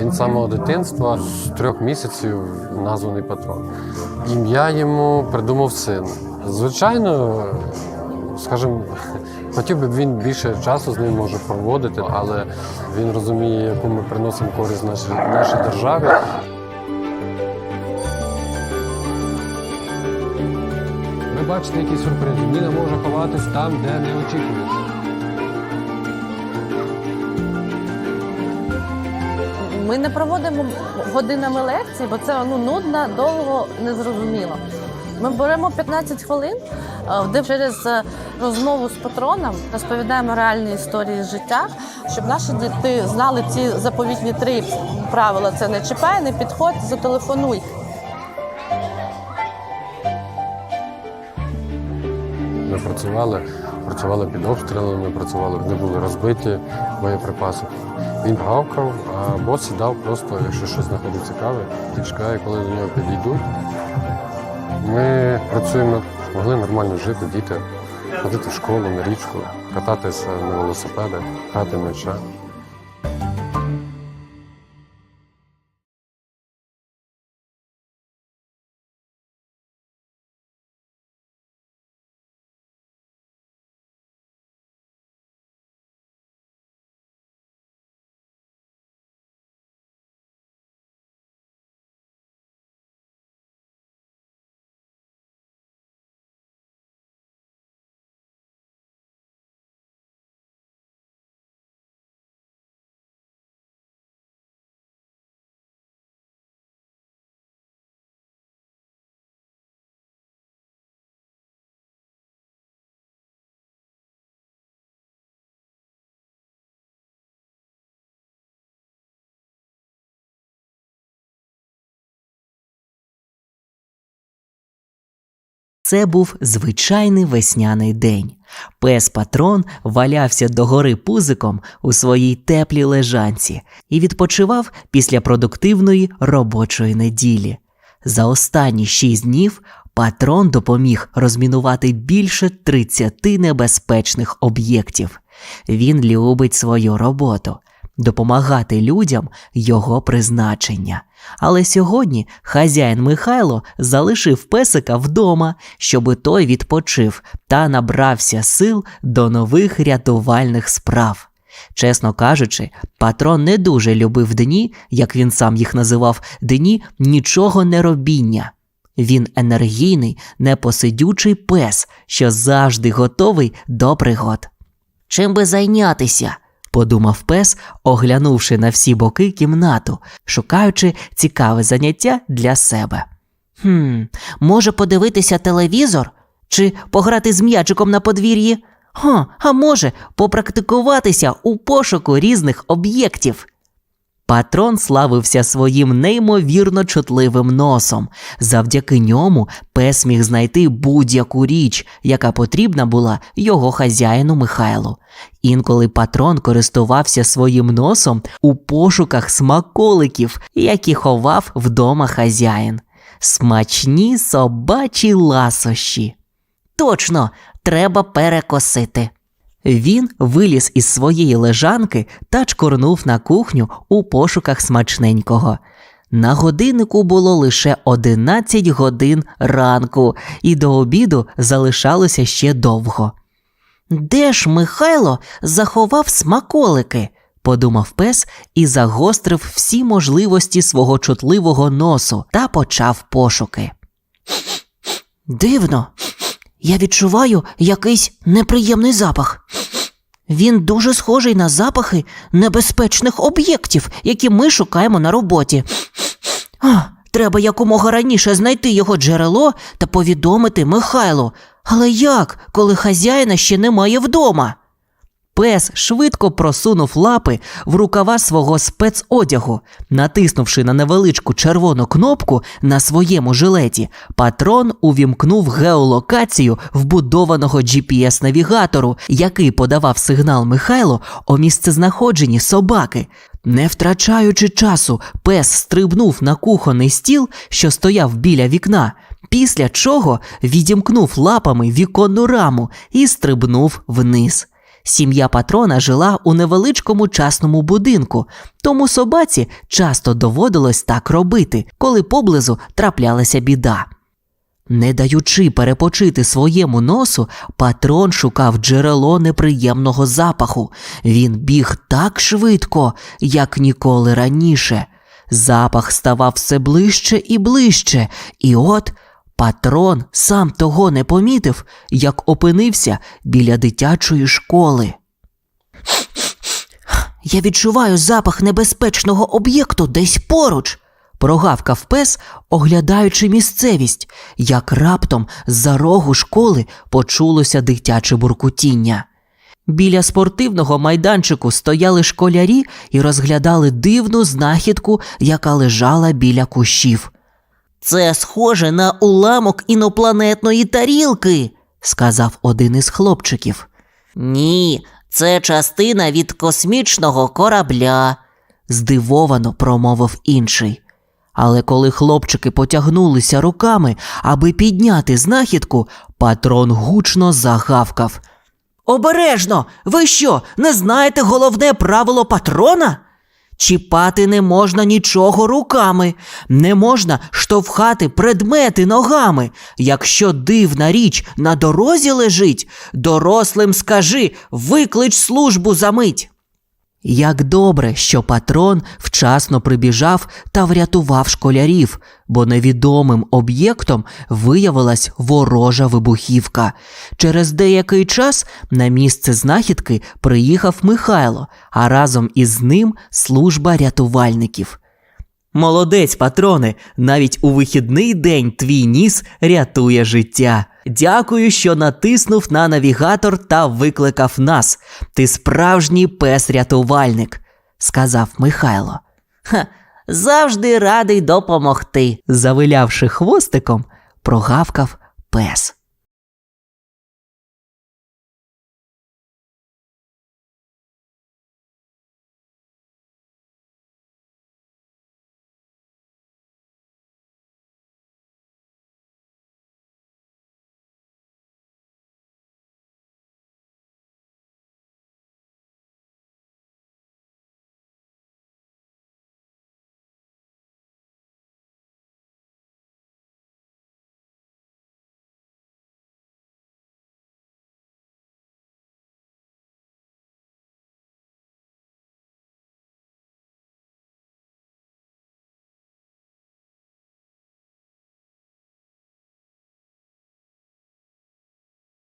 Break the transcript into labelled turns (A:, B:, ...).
A: Він з самого дитинства з трьох місяців названий патрон. Ім'я йому придумав син. Звичайно, скажімо, хотів би він більше часу з ним може проводити, але він розуміє, яку ми приносимо користь нашій, нашій державі. Ви бачите, який сюрприз. Міна може ховатись там, де не очікуєш.
B: Ми не проводимо годинами лекції, бо це ну, нудно, довго, незрозуміло. Ми беремо 15 хвилин, де через е, розмову з патроном розповідаємо реальні історії з життя, щоб наші діти знали ці заповітні три правила: це не чіпай, не підходь, зателефонуй.
A: Ми працювали, працювали під обстрілами, працювали, де були розбиті боєприпаси. Він гавкав, а бос сідав просто, якщо щось знаходить цікаве, і чекає, коли до нього підійдуть. Ми працюємо, могли нормально жити, діти, ходити в школу, на річку, кататися на велосипедах, грати в
C: Це був звичайний весняний день. Пес патрон валявся догори пузиком у своїй теплій лежанці і відпочивав після продуктивної робочої неділі. За останні шість днів патрон допоміг розмінувати більше 30 небезпечних об'єктів. Він любить свою роботу, допомагати людям його призначення. Але сьогодні хазяїн Михайло залишив песика вдома, щоби той відпочив та набрався сил до нових рятувальних справ. Чесно кажучи, патрон не дуже любив дні, як він сам їх називав, дні нічого не робіння. Він енергійний, непосидючий пес, що завжди готовий до пригод. Чим би зайнятися? Подумав пес, оглянувши на всі боки кімнату, шукаючи цікаве заняття для себе. Хм, може подивитися телевізор? Чи пограти з м'ячиком на подвір'ї? Ха, а може попрактикуватися у пошуку різних об'єктів. Патрон славився своїм неймовірно чутливим носом. Завдяки ньому пес міг знайти будь-яку річ, яка потрібна була його хазяїну Михайлу. Інколи патрон користувався своїм носом у пошуках смаколиків, які ховав вдома хазяїн. Смачні собачі ласощі. Точно, треба перекосити. Він виліз із своєї лежанки та чкорнув на кухню у пошуках смачненького. На годиннику було лише 11 годин ранку, і до обіду залишалося ще довго. Де ж Михайло заховав смаколики? подумав пес і загострив всі можливості свого чутливого носу та почав пошуки. Дивно, я відчуваю якийсь неприємний запах. Він дуже схожий на запахи небезпечних об'єктів, які ми шукаємо на роботі. Треба якомога раніше знайти його джерело та повідомити Михайлу. Але як, коли хазяїна ще немає вдома? Пес швидко просунув лапи в рукава свого спецодягу. Натиснувши на невеличку червону кнопку на своєму жилеті, патрон увімкнув геолокацію вбудованого GPS-навігатору, який подавав сигнал Михайло о місцезнаходженні собаки. Не втрачаючи часу, пес стрибнув на кухонний стіл, що стояв біля вікна, після чого відімкнув лапами віконну раму і стрибнув вниз. Сім'я патрона жила у невеличкому частному будинку, тому собаці часто доводилось так робити, коли поблизу траплялася біда. Не даючи перепочити своєму носу, патрон шукав джерело неприємного запаху. Він біг так швидко, як ніколи раніше. Запах ставав все ближче і ближче, і от патрон сам того не помітив, як опинився біля дитячої школи. Я відчуваю запах небезпечного об'єкту десь поруч. Прогавкав пес, оглядаючи місцевість, як раптом з-за рогу школи почулося дитяче буркутіння. Біля спортивного майданчику стояли школярі і розглядали дивну знахідку, яка лежала біля кущів. Це схоже на уламок інопланетної тарілки, сказав один із хлопчиків. Ні, це частина від космічного корабля, здивовано промовив інший. Але коли хлопчики потягнулися руками, аби підняти знахідку, патрон гучно загавкав. Обережно! Ви що, не знаєте головне правило патрона? Чіпати не можна нічого руками, не можна штовхати предмети ногами. Якщо дивна річ на дорозі лежить, дорослим скажи виклич службу за мить. Як добре, що патрон вчасно прибіжав та врятував школярів, бо невідомим об'єктом виявилась ворожа вибухівка. Через деякий час на місце знахідки приїхав Михайло, а разом із ним служба рятувальників. Молодець, патроне, навіть у вихідний день твій ніс рятує життя. Дякую, що натиснув на навігатор та викликав нас. Ти справжній пес-рятувальник, сказав Михайло. Ха, завжди радий допомогти. Завилявши хвостиком, прогавкав пес.